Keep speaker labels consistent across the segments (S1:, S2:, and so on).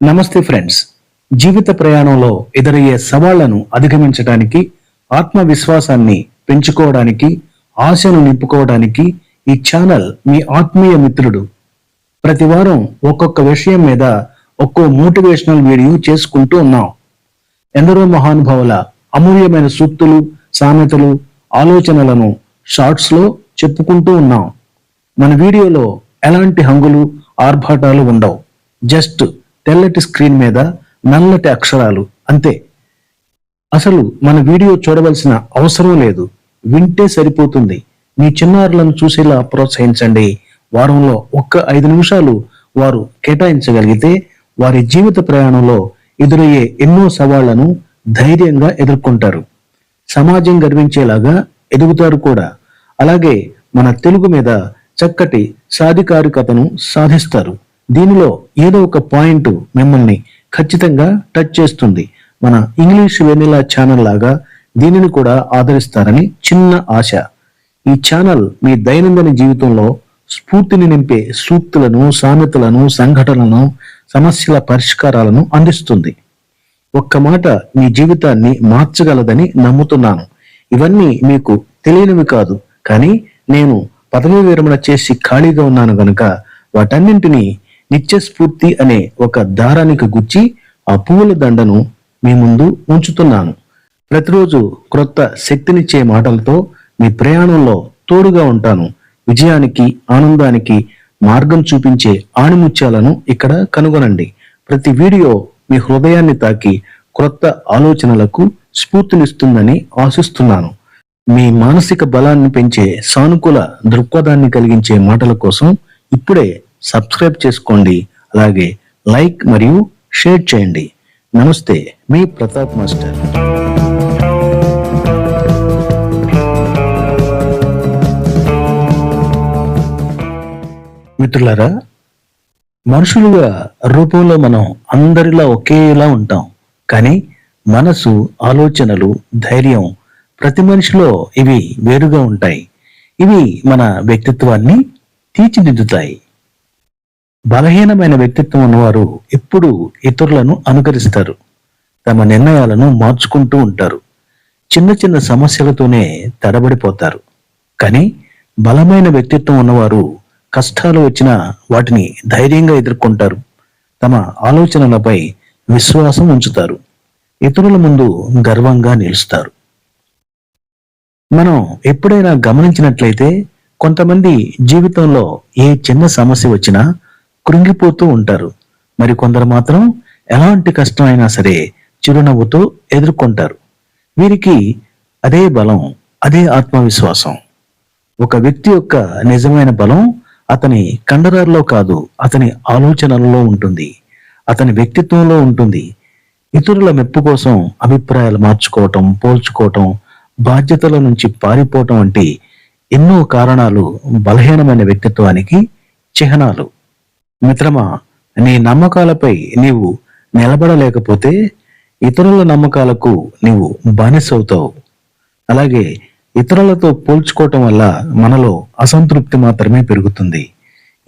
S1: నమస్తే ఫ్రెండ్స్. జీవిత ప్రయాణంలో ఎదురయ్యే సవాళ్ళను అధిగమించడానికి ఆత్మవిశ్వాసాన్ని పెంచుకోవడానికి ఆశను నింపుకోవడానికి ఈ ఛానల్ మీ ఆత్మీయ మిత్రుడు. ప్రతివారం ఒక్కొక్క విషయం మీద ఒక్కో మోటివేషనల్ వీడియో చేసుకుంటూ ఉన్నాం. ఎందరో మహానుభావుల అమూల్యమైన సూక్తులు సామెతలు ఆలోచనలను షార్ట్స్లో చెప్పుకుంటూ ఉన్నాం. మన వీడియోలో ఎలాంటి హంగులు ఆర్భాటాలు ఉండవు. జస్ట్ తెల్లటి స్క్రీన్ మీద నల్లటి అక్షరాలు అంతే. అసలు మన వీడియో చూడవలసిన అవసరం లేదు. వింటే సరిపోతుంది. మీ చిన్నారులను చూసేలా ప్రోత్సహించండి. వారంలో ఒక్క ఐదు నిమిషాలు వారు కేటాయించగలిగితే వారి జీవిత ప్రయాణంలో ఎదురయ్యే ఎన్నో సవాళ్ళను ధైర్యంగా ఎదుర్కొంటారు. సమాజం గర్వించేలాగా ఎదుగుతారు కూడా. అలాగే మన తెలుగు మీద చక్కటి సాధికారికతను సాధిస్తారు. దీనిలో ఏదో ఒక పాయింట్ మిమ్మల్ని ఖచ్చితంగా టచ్ చేస్తుంది. మన ఇంగ్లీష్ వెనిలా ఛానల్ లాగా దీనిని కూడా ఆదరిస్తారని చిన్న ఆశ. ఈ ఛానల్ మీ దైనందిన జీవితంలో స్ఫూర్తిని నింపే సూక్తులను సామెతలను సంఘటనలను సమస్యల పరిష్కారాలను అందిస్తుంది. ఒక్క మాట మీ జీవితాన్ని మార్చగలదని నమ్ముతున్నాను. ఇవన్నీ మీకు తెలియనివి కాదు కానీ నేను పదవీ విరమణ చేసి ఖాళీగా ఉన్నాను గనుక వాటన్నింటినీ నిత్య స్ఫూర్తి అనే ఒక దారానికి గుచ్చి ఆ పువ్వుల దండను మీ ముందు ఉంచుతున్నాను. ప్రతిరోజు క్రొత్త శక్తినిచ్చే మాటలతో మీ ప్రయాణంలో తోడుగా ఉంటాను. విజయానికి ఆనందానికి మార్గం చూపించే ఆణిముత్యాలను ఇక్కడ కనుగొనండి. ప్రతి వీడియో మీ హృదయాన్ని తాకి క్రొత్త ఆలోచనలకు స్ఫూర్తినిస్తుందని ఆశిస్తున్నాను. మీ మానసిక బలాన్ని పెంచే సానుకూల దృక్పథాన్ని కలిగించే మాటల కోసం ఇప్పుడే సబ్స్క్రైబ్ చేసుకోండి. అలాగే లైక్ మరియు షేర్ చేయండి. నమస్తే మీ ప్రతాప్ మాస్టర్. మిత్రులారా మనుషులుగా రూపంలో మనం అందరిలా ఒకేలా ఉంటాం. కానీ మనసు ఆలోచనలు ధైర్యం ప్రతి మనిషిలో ఇవి వేరుగా ఉంటాయి. ఇవి మన వ్యక్తిత్వాన్ని తీర్చిదిద్దుతాయి. బలహీనమైన వ్యక్తిత్వం ఉన్నవారు ఎప్పుడు ఇతరులను అనుకరిస్తారు. తమ నిర్ణయాలను మార్చుకుంటూ ఉంటారు. చిన్న చిన్న సమస్యలతోనే తడబడిపోతారు. కానీ బలమైన వ్యక్తిత్వం ఉన్నవారు కష్టాలు వచ్చినా వాటిని ధైర్యంగా ఎదుర్కొంటారు. తమ ఆలోచనలపై విశ్వాసం ఉంచుతారు. ఇతరుల ముందు గర్వంగా నిలుస్తారు. మనం ఎప్పుడైనా గమనించినట్లయితే కొంతమంది జీవితంలో ఏ చిన్న సమస్య వచ్చినా కృంగిపోతూ ఉంటారు. మరి కొందరు మాత్రం ఎలాంటి కష్టం అయినా సరే చిరునవ్వుతో ఎదుర్కొంటారు. వీరికి అదే బలం అదే ఆత్మవిశ్వాసం. ఒక వ్యక్తి యొక్క నిజమైన బలం అతని కండరాల్లో కాదు అతని ఆలోచనలలో ఉంటుంది అతని వ్యక్తిత్వంలో ఉంటుంది. ఇతరుల మెప్పు కోసం అభిప్రాయాలు మార్చుకోవటం పోల్చుకోవటం బాధ్యతల నుంచి పారిపోవటం వంటి ఎన్నో కారణాలు బలహీనమైన వ్యక్తిత్వానికి చిహ్నాలు. మిత్రమా నీ నమ్మకాలపై నీవు నిలబడలేకపోతే ఇతరుల నమ్మకాలకు నీవు బానిసవుతావు. అలాగే ఇతరులతో పోల్చుకోవటం వల్ల మనలో అసంతృప్తి మాత్రమే పెరుగుతుంది.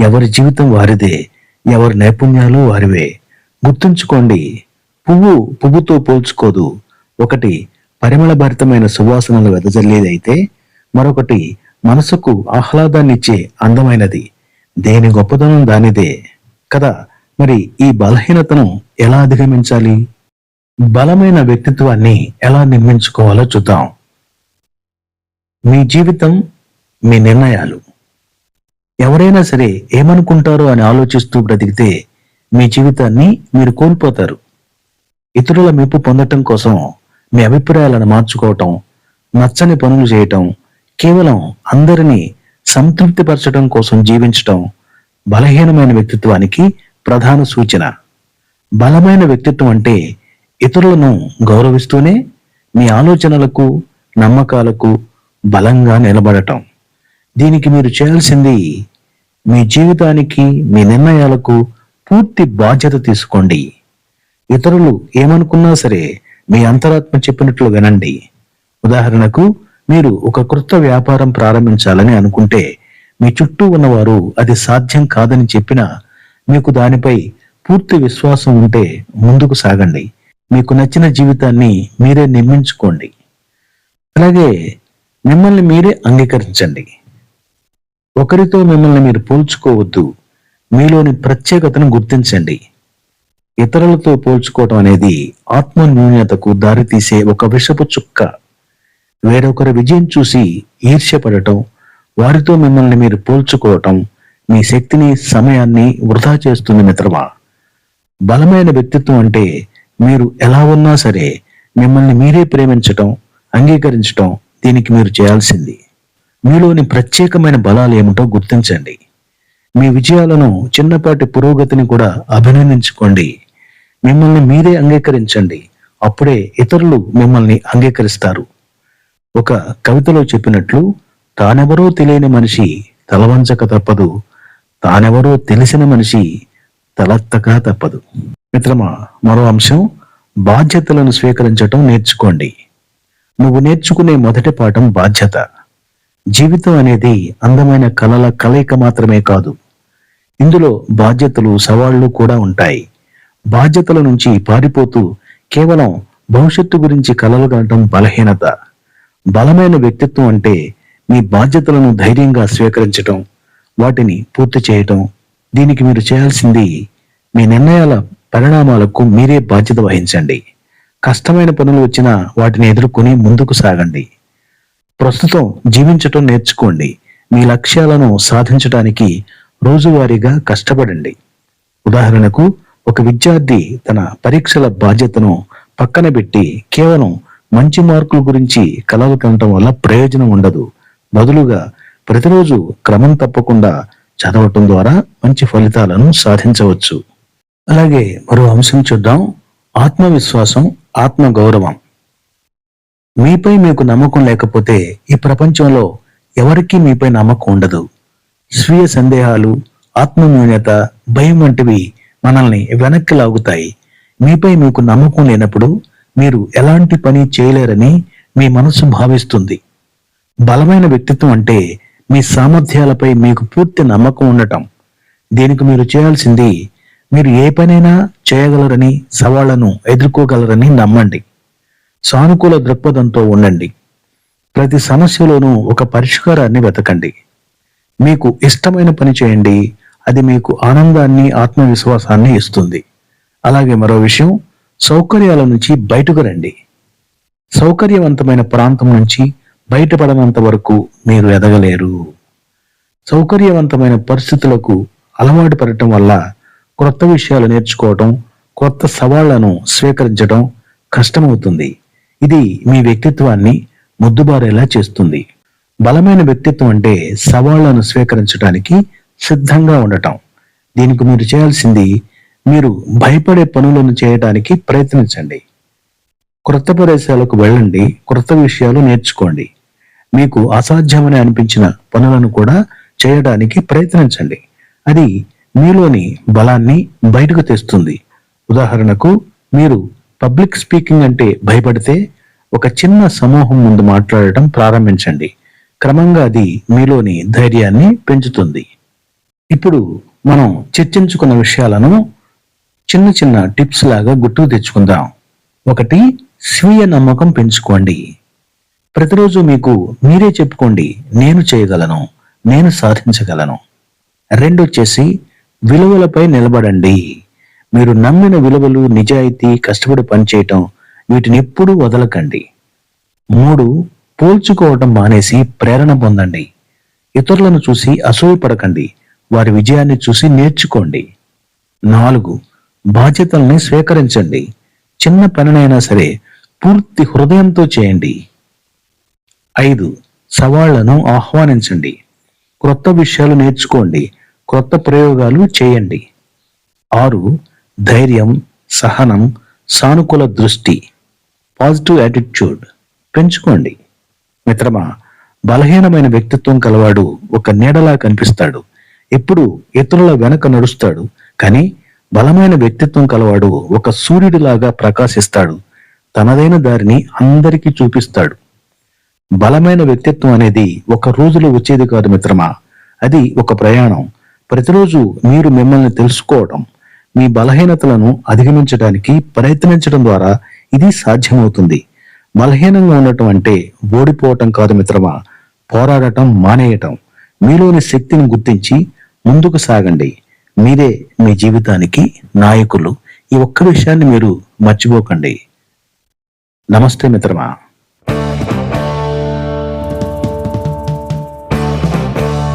S1: ఎవరి జీవితం వారిదే ఎవరి నైపుణ్యాలు వారివే. గుర్తుంచుకోండి పువ్వు పువ్వుతో పోల్చుకోదు. ఒకటి పరిమళభరితమైన సువాసనలు వెదజల్లేదైతే మరొకటి మనసుకు ఆహ్లాదాన్నిచ్చే అందమైనది. దేని గొప్పతనం దానిదే. కదా మరి ఈ బలహీనతను ఎలా అధిగమించాలి? బలమైన వ్యక్తిత్వాన్ని ఎలా నిర్మించుకోవాలో చూద్దాం. మీ జీవితం మీ నిర్ణయాలు. ఎవరైనా సరే ఏమనుకుంటారో అని ఆలోచిస్తూ బ్రతికితే మీ జీవితాన్ని మీరు కోల్పోతారు. ఇతరుల మెప్పు పొందటం కోసం మీ అభిప్రాయాలను మార్చుకోవటం నచ్చని పనులు చేయటం కేవలం అందరినీ సంతృప్తిపరచడం కోసం జీవించటం బలహీనమైన వ్యక్తిత్వానికి ప్రధాన సూచన. బలమైన వ్యక్తిత్వం అంటే ఇతరులను గౌరవిస్తూనే మీ ఆలోచనలకు నమ్మకాలకు బలంగా నిలబడటం. దీనికి మీరు చేయాల్సింది మీ జీవితానికి మీ నిర్ణయాలకు పూర్తి బాధ్యత తీసుకోండి. ఇతరులు ఏమనుకున్నా సరే మీ అంతరాత్మ చెప్పినట్లు వినండి. ఉదాహరణకు మీరు ఒక క్రొత్త వ్యాపారం ప్రారంభించాలని అనుకుంటే మీ చుట్టూ ఉన్నవారు అది సాధ్యం కాదని చెప్పినా మీకు దానిపై పూర్తి విశ్వాసం ఉంటే ముందుకు సాగండి. మీకు నచ్చిన జీవితాన్ని మీరే నిర్మించుకోండి. అలాగే మిమ్మల్ని మీరే అంగీకరించండి. ఒకరితో మిమ్మల్ని మీరు పోల్చుకోవద్దు. మీలోని ప్రత్యేకతను గుర్తించండి. ఇతరులతో పోల్చుకోవటం అనేది ఆత్మన్యూన్యతకు దారితీసే ఒక విషపు చుక్క. వేరొకరి విజయం చూసి ఈర్ష్యపడటం వారితో మిమ్మల్ని మీరు పోల్చుకోవటం మీ శక్తిని సమయాన్ని వృధా చేస్తుంది మిత్రమా? బలమైన వ్యక్తిత్వం అంటే మీరు ఎలా ఉన్నా సరే మిమ్మల్ని మీరే ప్రేమించటం అంగీకరించటం దీనికి మీరు చేయాల్సింది. మీలోని ప్రత్యేకమైన బలాలు ఏమిటో గుర్తించండి. మీ విజయాలను చిన్నపాటి పురోగతిని కూడా అభినందించుకోండి. మిమ్మల్ని మీరే అంగీకరించండి. అప్పుడే ఇతరులు మిమ్మల్ని అంగీకరిస్తారు. ఒక కవితలో చెప్పినట్లు తానెవరో తెలియని మనిషి తలవంచక తప్పదు. తానెవరో తెలిసిన మనిషి తలత్తక తప్పదు. మిత్రమా మరో అంశం బాధ్యతలను స్వీకరించటం నేర్చుకోండి. నువ్వు నేర్చుకునే మొదటి పాఠం బాధ్యత. జీవితం అనేది అందమైన కలల కలయిక మాత్రమే కాదు. ఇందులో బాధ్యతలు సవాళ్ళు కూడా ఉంటాయి. బాధ్యతల నుంచి పారిపోతూ కేవలం భవిష్యత్తు గురించి కలలు కనటం బలహీనత. బలమైన వ్యక్తిత్వం అంటే మీ బాధ్యతలను ధైర్యంగా స్వీకరించటం వాటిని పూర్తి చేయటం. దీనికి మీరు చేయాల్సింది మీ నిర్ణయాల పరిణామాలకు మీరే బాధ్యత వహించండి. కష్టమైన పనులు వచ్చినా వాటిని ఎదుర్కొని ముందుకు సాగండి. ప్రస్తుతం జీవించటం నేర్చుకోండి. మీ లక్ష్యాలను సాధించడానికి రోజువారీగా కష్టపడండి. ఉదాహరణకు ఒక విద్యార్థి తన పరీక్షల బాధ్యతను పక్కన పెట్టి కేవలం మంచి మార్కుల గురించి కలలు కనటం వల్ల ప్రయోజనం ఉండదు. బదులుగా ప్రతిరోజు క్రమం తప్పకుండా చదవటం ద్వారా మంచి ఫలితాలను సాధించవచ్చు. అలాగే మరో అంశం చూద్దాం. ఆత్మవిశ్వాసం ఆత్మ గౌరవం మీపై మీకు నమ్మకం లేకపోతే ఈ ప్రపంచంలో ఎవరికీ మీపై నమ్మకం ఉండదు. స్వీయ సందేహాలు ఆత్మన్యూన్యత భయం వంటివి మనల్ని వెనక్కి లాగుతాయి. మీపై మీకు నమ్మకం లేనప్పుడు మీరు ఎలాంటి పని చేయలేరని మీ మనసు భావిస్తుంది. బలమైన వ్యక్తిత్వం అంటే మీ సామర్థ్యాలపై మీకు పూర్తి నమ్మకం ఉండటం. దీనికి మీరు చేయాల్సింది మీరు ఏ పనైనా చేయగలరని సవాళ్ళను ఎదుర్కోగలరని నమ్మండి. సానుకూల దృక్పథంతో ఉండండి. ప్రతి సమస్యలోనూ ఒక పరిష్కారాన్ని వెతకండి. మీకు ఇష్టమైన పని చేయండి. అది మీకు ఆనందాన్ని ఆత్మవిశ్వాసాన్ని ఇస్తుంది. అలాగే మరో విషయం సౌకర్యాల నుంచి బయటకు రండి. సౌకర్యవంతమైన ప్రాంతం నుంచి బయటపడనంత వరకు మీరు ఎదగలేరు. సౌకర్యవంతమైన పరిస్థితులకు అలవాటు పడటం వల్ల క్రొత్త విషయాలు నేర్చుకోవటం కొత్త సవాళ్ళను స్వీకరించడం కష్టమవుతుంది. ఇది మీ వ్యక్తిత్వాన్ని ముద్దుబారేలా చేస్తుంది. బలమైన వ్యక్తిత్వం అంటే సవాళ్ళను స్వీకరించడానికి సిద్ధంగా ఉండటం. దీనికి మీరు చేయాల్సింది మీరు భయపడే పనులను చేయడానికి ప్రయత్నించండి. క్రొత్త ప్రదేశాలకు వెళ్ళండి క్రొత్త విషయాలు నేర్చుకోండి. మీకు అసాధ్యమని అనిపించిన పనులను కూడా చేయడానికి ప్రయత్నించండి. అది మీలోని బలాన్ని బయటకు తెస్తుంది. ఉదాహరణకు మీరు పబ్లిక్ స్పీకింగ్ అంటే భయపడితే ఒక చిన్న సమూహం ముందు మాట్లాడటం ప్రారంభించండి. క్రమంగా అది మీలోని ధైర్యాన్ని పెంచుతుంది. ఇప్పుడు మనం చర్చించుకున్న విషయాలను చిన్న చిన్న టిప్స్ లాగా గుర్తు తెచ్చుకుందాం. ఒకటి స్వీయ నమ్మకం పెంచుకోండి. ప్రతిరోజు మీకు మీరే చెప్పుకోండి నేను చేయగలను నేను సాధించగలను. రెండు వచ్చేసి విలువలపై నిలబడండి. మీరు నమ్మిన విలువలు నిజాయితీ కష్టపడి పనిచేయటం వీటిని ఎప్పుడూ వదలకండి. మూడు పోల్చుకోవటం మానేసి ప్రేరణ పొందండి. ఇతరులను చూసి అసూయపడకండి. వారి విజయాన్ని చూసి నేర్చుకోండి. నాలుగు బాధ్యతల్ని స్వీకరించండి. చిన్న పనినైనా సరే పూర్తి హృదయంతో చేయండి. ఐదు సవాళ్ళను ఆహ్వానించండి. క్రొత్త విషయాలు నేర్చుకోండి. క్రొత్త ప్రయోగాలు చేయండి. ఆరు ధైర్యం సహనం సానుకూల దృష్టి పాజిటివ్ యాటిట్యూడ్ పెంచుకోండి. మిత్రమా బలహీనమైన వ్యక్తిత్వం కలవాడు ఒక నీడలా కనిపిస్తాడు. ఎప్పుడు ఇతరుల వెనక నడుస్తాడు. కానీ బలమైన వ్యక్తిత్వం కలవాడు ఒక సూర్యుడిలాగా ప్రకాశిస్తాడు. తనదైన దారిని అందరికీ చూపిస్తాడు. బలమైన వ్యక్తిత్వం అనేది ఒక రోజులో వచ్చేది కాదు మిత్రమా. అది ఒక ప్రయాణం. ప్రతిరోజు మీరు మిమ్మల్ని తెలుసుకోవడం మీ బలహీనతలను అధిగమించడానికి ప్రయత్నించడం ద్వారా ఇది సాధ్యమవుతుంది. బలహీనంగా ఉండటం అంటే ఓడిపోవటం కాదు మిత్రమా. పోరాడటం మానేయటం. మీలోని శక్తిని గుర్తించి ముందుకు సాగండి. మీరే మీ జీవితానికి నాయకులు. ఈ ఒక్క విషయాన్ని మీరు మర్చిపోకండి. నమస్తే మిత్రమా.